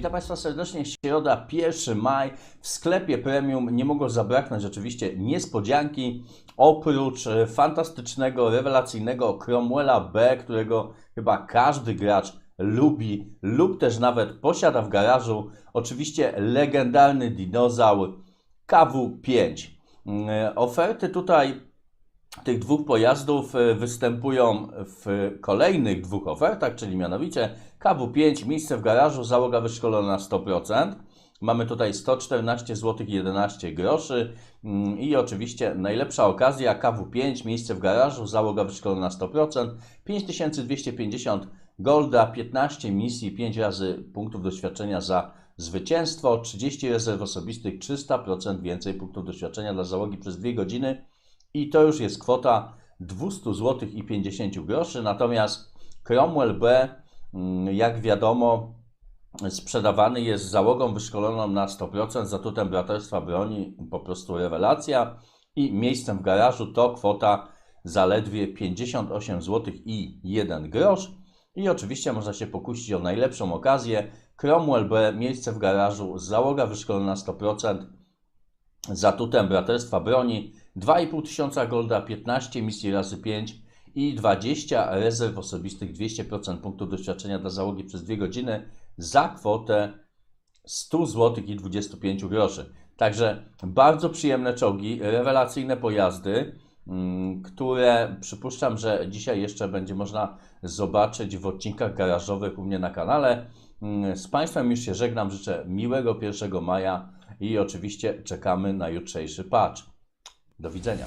Witam Państwa serdecznie. Środa, 1 maj. W sklepie premium nie mogło zabraknąć oczywiście niespodzianki. Oprócz e, fantastycznego, rewelacyjnego Cromwella B, którego chyba każdy gracz lubi lub też nawet posiada w garażu. Oczywiście legendarny dinozaur KW5. Mm, Oferty tutaj tych dwóch pojazdów e, występują w kolejnych dwóch ofertach, czyli mianowicie KW5, miejsce w garażu, załoga wyszkolona na 100%. Mamy tutaj 114 zł 11 groszy Mm, i oczywiście najlepsza okazja KW5, miejsce w garażu, załoga wyszkolona na 100%, 5250 golda, 15 misji, 5 razy punktów doświadczenia za zwycięstwo, 30 rezerw osobistych, 300% więcej punktów doświadczenia dla załogi przez 2 godziny. I to już jest kwota 200 zł i 50 groszy. Natomiast Cromwell B, mm, jak wiadomo, sprzedawany jest załogą wyszkoloną na 100% z atutem braterstwa broni, po prostu rewelacja. I miejscem w garażu to kwota zaledwie 58 zł i 1 grosz. I oczywiście można się pokusić o najlepszą okazję. Cromwell B, miejsce w garażu, załoga wyszkolona na 100% z atutem braterstwa broni, 2,5 tysiąca golda, 15 misji razy 5 i 20 rezerw osobistych, 200% punktów doświadczenia dla załogi przez 2 godziny za kwotę 100 zł i 25 groszy. Także bardzo przyjemne czołgi, rewelacyjne pojazdy, mm, które przypuszczam, że dzisiaj jeszcze będzie można zobaczyć w odcinkach garażowych u mnie na kanale. Mm, Z Państwem już się żegnam, życzę miłego 1 maja i oczywiście czekamy na jutrzejszy patch. Do widzenia.